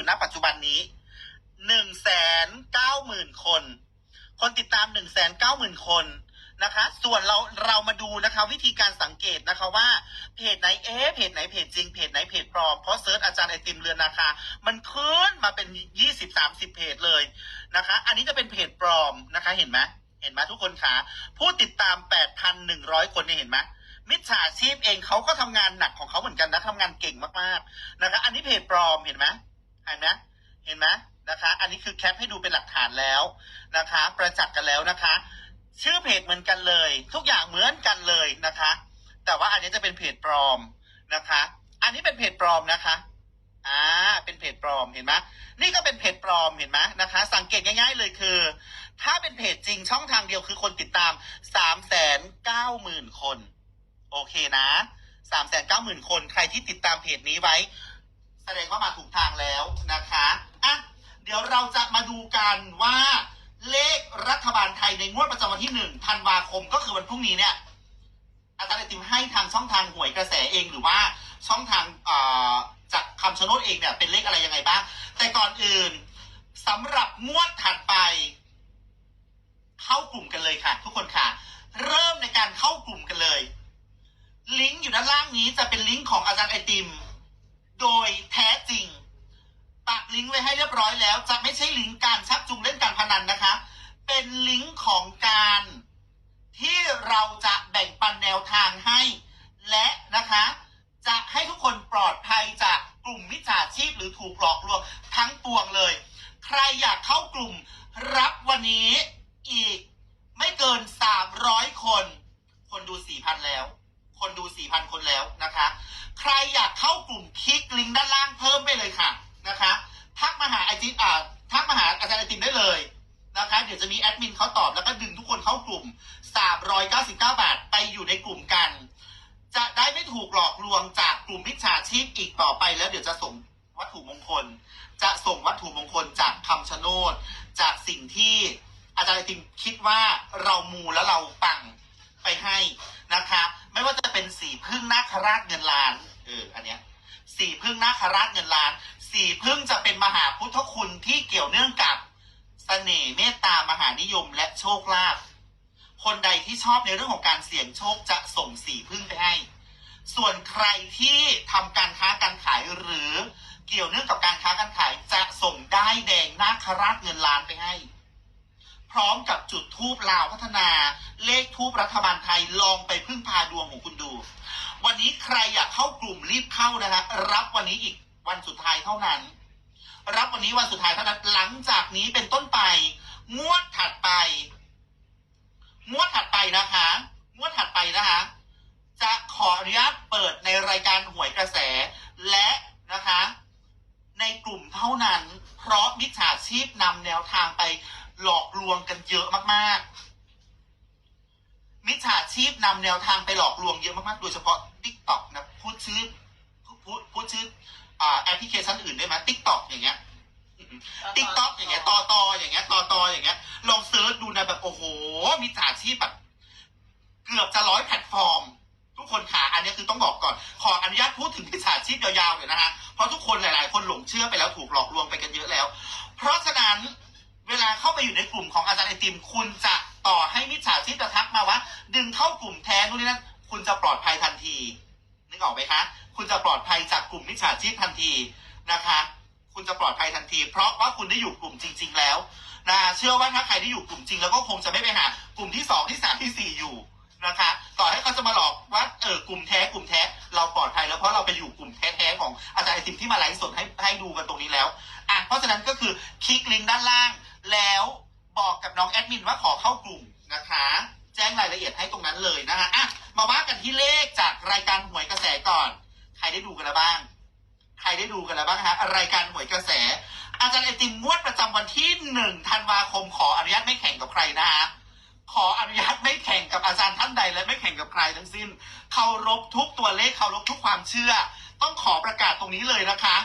อยู่ณปัจจุบันนี้หนึ่งแสนเก้าหมื่นคน คนติดตามหนึ่งแสนเก้าหมื่นคนนะคะ ส่วนเราเรามาดูนะคะ วิธีการสังเกตนะคะว่าเพจไหนเอ๊ะเพจไหนเพจจริงเพจไหนเพจปลอมเพราะเซิร์ชอาจารย์ไอติมเรือนนาคามันขึ้นมาเป็นยี่สิบสามสิบเพจเลยนะคะ อันนี้จะเป็นเพจปลอมนะคะ เห็นไหมเห็นไหมทุกคนคะผู้ติดตามแปดพันหนึ่งร้อยคนเนี่ยเห็นไหมมิจฉาชีพเองเขาก็ทำงานหนักของเขาเหมือนกันนะทำงานเก่งมากๆนะคะ อันนี้เพจปลอมเห็นไหม ห็นไหมเห็นไหมนะคะ อันนี้คือแคปให้ดูเป็นหลักฐานแล้วนะคะ ประจักษ์กันแล้วนะคะ ชื่อเพจเหมือนกันเลย ทุกอย่างเหมือนกันเลยนะคะ แต่ว่าอันนี้จะเป็นเพจปลอมนะคะ อันนี้เป็นเพจปลอมนะคะอ่าเป็นเพจปลอมเห็นไหมนี่ก็เป็นเพจปลอมเห็นไหมนะคะ สังเกตง่าย ๆเลยคือ ถ้าเป็นเพจจริงช่องทางเดียวคือคนติดตามสามแสนเก้าหมื่นคน โอเคนะสามแสนเก้าหมื่นคน ใครที่ติดตามเพจนี้ไว้ แสดงว่ามาถูกทางแล้วนะคะอะเดี๋ยวเราจะมาดูกันว่าเลขรัฐบาลไทยในงวดประจำวันที่หนึ่งธันวาคมก็คือวันพรุ่งนี้เนี่ยอาจารย์ไอติมให้ทางช่องทางหวยกระแสเองหรือว่าช่องทางจากคำชะโนดเองเนี่ยเป็นเลขอะไรยังไงบ้าง แต่ก่อนอื่นสำหรับงวดถัดไป เข้ากลุ่มกันเลยค่ะ ทุกคนค่ะ เริ่มในการเข้ากลุ่มกันเลย ลิงก์อยู่ด้านล่างนี้จะเป็นลิงก์ของอาจารย์ไอติม โดยแท้จริง ปักลิงก์ไว้ให้เรียบร้อยแล้ว จะไม่ใช่ลิงก์การชักจูงเล่นการพนันนะคะ เป็นลิงก์ของการ ที่เราจะแบ่งปันแนวทางให้ และนะคะ จะให้ทุกคนปลอดภัยจากกลุ่มมิจฉาชีพหรือถูกหลอกลวงทั้งปวงเลย ใครอยากเข้ากลุ่มรับวันนี้อีกไม่เกิน 300 คน คนดู 4,000 แล้ว คนดู 4,000 คนแล้วนะคะ ใครอยากเข้ากลุ่มคลิกลิงก์ด้านล่างเพิ่มไปเลยค่ะนะคะ ทักมาหาไอจิอ่าทักมาหาอาจารย์ไอติมได้เลยนะคะ เดี๋ยว จะมีแอดมินเขาตอบแล้วก็ดึงทุกคนเข้ากลุ่ม 399 บาทไปอยู่ในกลุ่มกัน จะได้ไม่ถูกหลอกลวงจากกลุ่มมิจฉาชีพอีกต่อไปแล้วเดี๋ยวจะส่งวัตถุมงคล จะส่งวัตถุมงคลจากคำชะโนด จากสิ่งที่อาจารย์ไอติมคิดว่าเรามูแล้วเราปังไปให้นะคะ ไม่ว่าจะเป็นสีพึ่งนาคราชเงินล้านเอออันเนี้ยสีพึ่งนาคราชเงินล้าน สีพึ่งจะเป็นมหาพุทธคุณที่เกี่ยวเนื่องกับ สน่ห์เมตตามหานิยมและโชคลาภคนใดที่ชอบในเรื่องของการเสี่ยงโชคจะส่งสีพึ่งไปให้ ส่วนใครที่ทำการค้าการขายหรือเกี่ยวเนื่องกับการค้าการขายจะส่งได้แดงนาคราชเงินล้านไปให้ พร้อมกับจุดทูบลาวพัฒนาเลขทูบรัฐบาลไทยลองไปพึ่งพาดวงของคุณดู วันนี้ใครอยากเข้ากลุ่มรีบเข้านะฮะรับวันนี้อีกวันสุดท้ายเท่านั้น รับวันนี้วันสุดท้ายเท่านั้นหลังจากนี้เป็นต้นไป งวดถัดไป งวดถัดไปนะคะ งวดถัดไปนะคะ จะขออนุญาตเปิดในรายการหวยกระแส และนะคะ ในกลุ่มเท่านั้น เพราะมิจฉาชีพนำแนวทางไปหลอกลวงกันเยอะมากๆ มิจฉาชีพนำแนวทางไปหลอกลวงเยอะมากๆ โดยเฉพาะ t ิ k t o k นะพูดชื่อพูดพูดชื่อ แอปพลิเคชันอื่นได้ไหม t ิ k t o k อย่างเงี้ยติ๊กต็อกอย่างเงี้ยต่อต่ออย่างเงี้ยต่อต่ออย่างเงี้ยลองเซิร์ชดูนะแบบโอ้โหมิจฉาชีพแบบเกือบจะร้อยแพลตฟอร์ม ทุกคนขาอันนี้คือต้องบอกก่อน ขออนุญาตพูดถึงมิจฉาชีพยาวๆเลยนะฮะเพราะทุกคนหลาย ๆ คนหลงเชื่อไปแล้วถูกหลอกลวงไปกันเยอะแล้ว เพราะฉะนั้นเวลาเข้าไปอยู่ในกลุ่มของอาจารย์ไอติม คุณจะต่อให้มิจฉาชีพจะทักมาว่า ดึงเข้ากลุ่มแท้นู่นนี่นั่นคุณจะปลอดภัยทันทีนึกออกไหมคะ คุณจะปลอดภัยจากกลุ่มมิจฉาชีพทันทีนะคะ คุณจะปลอดภัยทันที เพราะว่าคุณได้อยู่กลุ่มจริง ๆ แล้วนะเชื่อว่าถ้าใครได้อยู่กลุ่มจริงแล้วก็คงจะไม่ไปหากลุ่มที่สองที่สามที่สี่อยู่นะคะ ต่อให้เขาจะมาหลอกว่าเออกลุ่มแท้กลุ่มแท้ เราปลอดภัยแล้วเพราะเราไปอยู่กลุ่มแท้ๆของอาจารย์ไอติมที่มาไลฟ์สดให้ให้ดูกันตรงนี้แล้วอะเพราะฉะนั้นก็คือคลิกลิงก์ด้านล่าง แล้วบอกกับน้องแอดมินว่าขอเข้ากลุ่มนะคะ แจ้งรายละเอียดให้ตรงนั้นเลยนะคะอะมาว่ากันที่เลขจากรายการหวยกระแสก่อน ใครได้ดูกันแล้วบ้าง ใครได้ดูกันแล้วบ้างฮะรายการหวยกระแส อาจารย์ไอติมงวดประจำวันที่หนึ่งธันวาคมขออนุญาตไม่แข่งกับใครนะฮะขออนุญาตไม่แข่งกับอาจารย์ท่านใดและไม่แข่งกับใครทั้งสิ้นเคารพทุกตัวเลขเคารพทุกความเชื่อ ต้องขอประกาศตรงนี้เลยนะคะ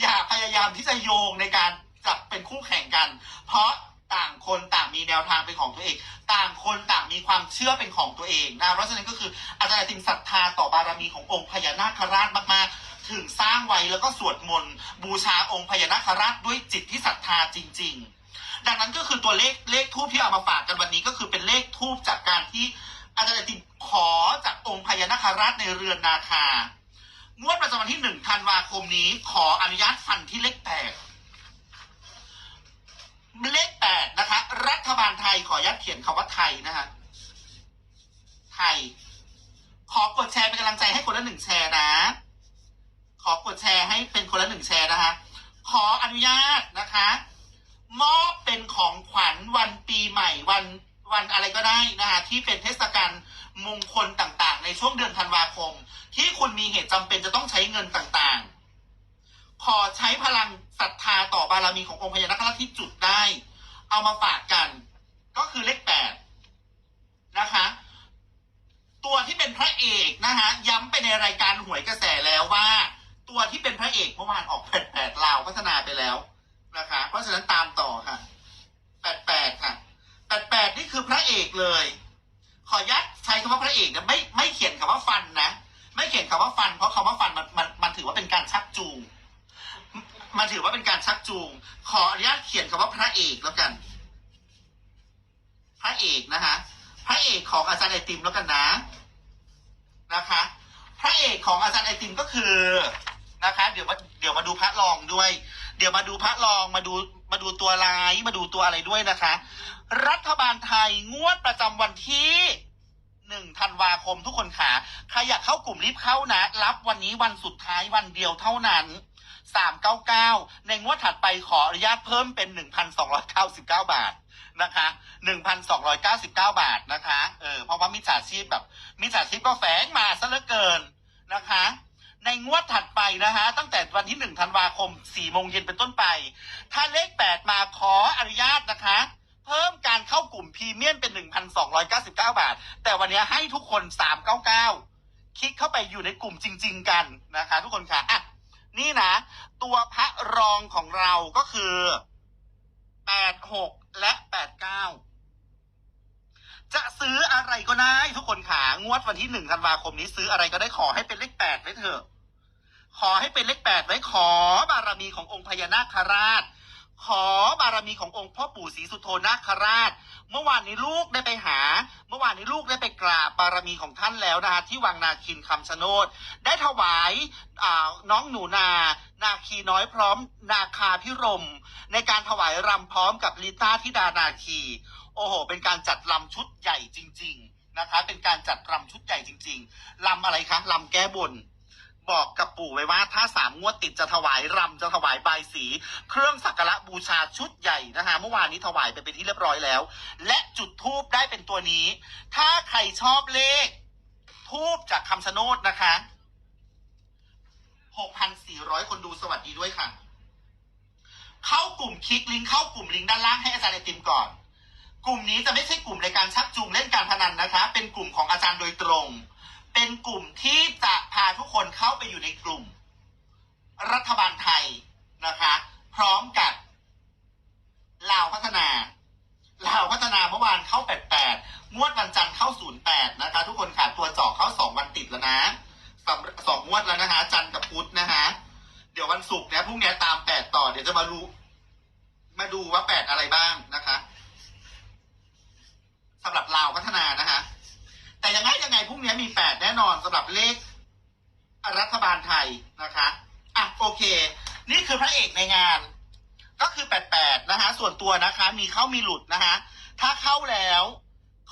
อย่าพยายามที่จะโยงในการจับเป็นคู่แข่งกัน เพราะ ต่างคนต่างมีแนวทางเป็นของตัวเอง ต่างคนต่างมีความเชื่อเป็นของตัวเองนะเพราะฉะนั้นก็คืออาจารย์ติมศรัทธาต่อบารมีขององค์พญานาคราชมากๆ ถึงสร้างไว้แล้วก็สวดมนต์บูชาองค์พญานาคราชด้วยจิตที่ศรัทธาจริง ๆ ดังนั้นก็คือตัวเลขเลขทูบที่เอามาฝากกันวันนี้ก็คือเป็นเลขทูบจากการที่อาจารย์ติมขอจากองค์พญานาคราชในเรือนนาคางวดประจำวันที่หนึ่งธันวาคมนี้ขออนุญาตฟันที่เลขแปด เลขแปดนะคะ รัฐบาลไทยขออนุญาตเขียนคำว่าไทยนะคะไทย ขอกดแชร์เป็นกำลังใจให้คนละหนึ่งแชร์นะ ขอกดแชร์ให้เป็นคนละหนึ่งแชร์นะคะ ขออนุญาตนะคะมอบเป็นของขวัญวันปีใหม่วันวันอะไรก็ได้นะคะที่เป็นเทศกาลมงคลต่างๆ ในช่วงเดือนธันวาคม ที่คุณมีเหตุจำเป็นจะต้องใช้เงินต่างๆ ขอใช้พลังศรัทธาต่อบารมีขององค์พญานาคราชที่จุดได้ เอามาฝากกัน ก็คือเลขแปดนะคะ ตัวที่เป็นพระเอกนะคะย้ำไปในรายการหวยกระแสแล้วว่า ตัวที่เป็นพระเอกเมื่อวานออกแปดแปดลาวพัฒนาไปแล้วนะคะ เพราะฉะนั้นตามต่อค่ะแปดแปดค่ะแปดแปดนี่คือพระเอกเลย ขออนุญาตใช้คำว่าพระเอกนะไม่ไม่เขียนคำว่าฟันนะ ไม่เขียนคำว่าฟัน เพราะคำว่าฟันมันมันมันถือว่าเป็นการชักจูง มันถือว่าเป็นการชักจูง ขออนุญาตเขียนคำว่าพระเอกแล้วกัน พระเอกนะคะพระเอกของอาจารย์ไอติมแล้วกันนะนะคะ พระเอกของอาจารย์ไอติมก็คือนะคะ เดี๋ยวมาเดี๋ยวมาดูพระรองด้วย เดี๋ยวมาดูพระรองมาดูมาดูตัวลายมาดูตัวอะไรด้วยนะคะ รัฐบาลไทยงวดประจำวันที่หนึ่งธันวาคมทุกคนขาใครอยากเข้ากลุ่มรีบเข้านะ รับวันนี้วันสุดท้ายวันเดียวเท่านั้น สามเก้าเก้าในงวดถัดไปขออนุญาตเพิ่มเป็นหนึ่งพันสองร้อยเก้าสิบเก้าบาทนะคะหนึ่งพันสองร้อยเก้าสิบเก้าบาทนะคะเออเพราะว่ามิจฉาชีพแบบมิจฉาชีพก็แฝงมาซะเหลือเกินนะคะ ในงวดถัดไปนะคะ ตั้งแต่วันที่หนึ่งธันวาคมสี่โมงเย็นเป็นต้นไป ถ้าเลขแปดมาขออนุญาตนะคะเพิ่มการเข้ากลุ่มพรีเมียมเป็น 1,299 บาท แต่วันนี้ให้ทุกคน 399 คลิกเข้าไปอยู่ในกลุ่มจริง ๆ กันนะคะ ทุกคนค่ะอะ นี่นะ ตัวพระรองของเราก็คือ86และ89จะซื้ออะไรก็ได้ทุกคนค่ะงวดวันที่1ธันวาคมนี้ซื้ออะไรก็ได้ขอให้เป็นเลข8ไว้เถอะ ขอให้เป็นเลข8ไว้ขอบารมีขององค์พญานาคราช ขอบารมีขององค์พ่อปู่ศรีสุโธนาคราช เมื่อวานนี้ลูกได้ไปหาานนี้ลูกได้ไปกราบบารมีของท่านแล้วนะฮะที่วังนาคินคำชะโนด ได้ถวายาน้องหนูนา นาคีน้อยพร้อมนาคาพิรม ในการถวายรำพร้อมกับลิต้าธิดานาคี โอ้โห เป็นการจัดรำชุดใหญ่จริง ๆ นะคะ เป็นการจัดรำชุดใหญ่จริง ๆรำอะไรคะรำแก้บน บอกกับปู่ไว้ว่าถ้าสามงวดติดจะถวายรำจะถวายบายสี เครื่องสักการะบูชาชุดใหญ่นะฮะเมื่อวานนี้ถวายไปเป็นที่เรียบร้อยแล้ว และจุดทูบได้เป็นตัวนี้ ถ้าใครชอบเลข ทูบจากคำชะโนดนะคะ6,400 คนดูสวัสดีด้วยค่ะ เข้ากลุ่มคลิกลิงก์เข้ากลุ่มลิงก์ด้านล่างให้อาจารย์ไอติมก่อน กลุ่มนี้จะไม่ใช่กลุ่มในการชักจูงเล่นการพนันนะคะ เป็นกลุ่มของอาจารย์โดยตรง เป็นกลุ่มที่จะพาทุกคนเข้าไปอยู่ในกลุ่ม รัฐบาลไทยนะคะ พร้อมกับลาวพัฒนาลาวพัฒนาเมื่อวานเข้า 88 งวดวันจันทร์เข้า 08 นะคะ ทุกคนค่ะตัวจ่อะเข้า 2 วันติดแล้วนะสำสองงวดแล้วนะคะ จันทร์กับพุธนะคะ เดี๋ยววันศุกร์เนี่ยพรุ่งนี้ตาม 8 ต่อ เดี๋ยวจะมารู้ มาดูว่า 8 อะไรบ้างนะคะสำหรับลาวพัฒนานะคะ แต่ยังไงยังไงพรุ่งนี้มี 8 แน่นอนสำหรับเลข รัฐบาลไทยนะคะ อะโอเค นี่คือพระเอกในงาน ก็คือ88นะคะ ส่วนตัวนะคะ มีเข้ามีหลุดนะคะ ถ้าเข้าแล้ว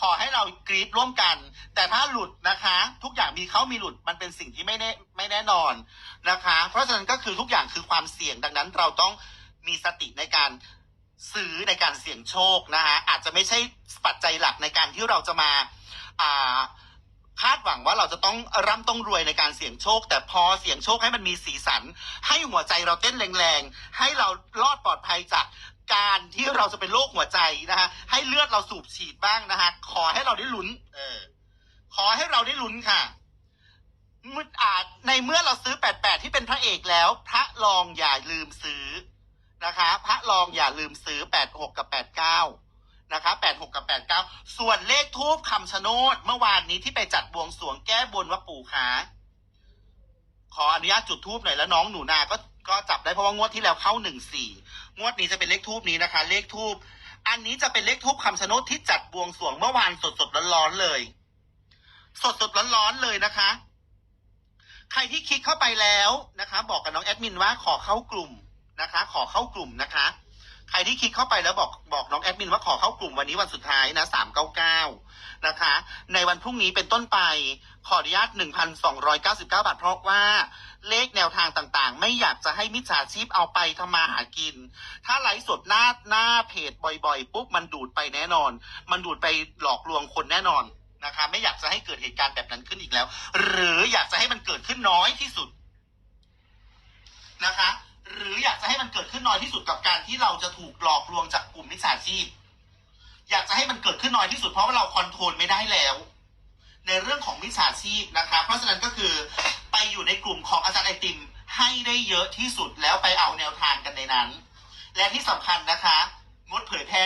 ขอให้เรากรีดร่วมกัน แต่ถ้าหลุดนะคะ ทุกอย่างมีเข้ามีหลุดมันเป็นสิ่งที่ไม่แน่ไม่แน่นอนนะคะ เพราะฉะนั้นก็คือทุกอย่างคือความเสี่ยงดังนั้นเราต้องมีสติในการซื้อในการเสี่ยงโชคนะคะอาจจะไม่ใช่ปัจจัยหลักในการที่เราจะมาอ่า คาดหวังว่าเราจะต้องร่ำต้องรวยในการเสี่ยงโชค แต่พอเสี่ยงโชคให้มันมีสีสัน ให้หัวใจเราเต้นแรงๆ ให้เรารอดปลอดภัยจากการที่เราจะเป็นโรคหัวใจนะฮะให้เลือดเราสูบฉีดบ้างนะฮะขอให้เราได้ลุ้น เออ ขอให้เราได้ลุ้นค่ะมุดอาจในเมื่อเราซื้อ 88 ที่เป็นพระเอกแล้ว พระรองอย่าลืมซื้อนะคะ พระรองอย่าลืมซื้อ 86 กับ 89 นะคะ86กับ89ส่วนเลขทูบคำชะโนดเมื่อวานนี้ที่ไปจัดบวงสรวงแก้บนว่าปู่ขาขออนุญาตจุดทูบหน่อยแล้วน้องหนูนาก็ก็จับได้เพราะว่างวดที่แล้วเข้าหนึ่งสี่งวดนี้จะเป็นเลขทูบนี้นะคะ เลขทูบอันนี้จะเป็นเลขทูบคำชะโนดที่จัดบวงสรวงเมื่อวานสดสดๆร้อนๆเลย สดสดๆร้อนๆเลยนะคะ ใครที่คลิกเข้าไปแล้วนะคะ บอกกับน้องแอดมินว่าขอเข้ากลุ่มนะคะ ขอเข้ากลุ่มนะคะ ใครที่คลิกเข้าไปแล้วบอกบอกน้องแอดมินว่าขอเข้ากลุ่มวันนี้วันสุดท้ายนะสามเก้าเก้านะคะ ในวันพรุ่งนี้เป็นต้นไปขออนุญาตหนึ่งพันสองร้อยเก้าสิบเก้าบาทเพราะว่าเลขแนวทางต่างๆ ไม่อยากจะให้มิจฉาชีพเอาไปทำมาหากิน ถ้าไลฟ์สดหน้าหน้าเพจบ่อยๆ ปุ๊บมันดูดไปแน่นอน มันดูดไปหลอกลวงคนแน่นอนนะคะ ไม่อยากจะให้เกิดเหตุการณ์แบบนั้นขึ้นอีกแล้ว หรืออยากจะให้มันเกิดขึ้นน้อยที่สุดนะคะ หรืออยากจะให้มั น้อยที่สุดกับการที่เราจะถูกหลอกลวงจากกลุ่มมิจฉาชีพ อยากจะให้มันเกิดขึ้นน้อยที่สุดเพราะว่าเราคอนโทรลไม่ได้แล้ว ในเรื่องของมิจฉาชีพนะคะ เพราะฉะนั้นก็คือไปอยู่ในกลุ่มของอาจารย์ไอติมให้ได้เยอะที่สุดแล้วไปเอาแนวทางกันในนั้น และที่สำคัญนะคะ งดเผยแพร่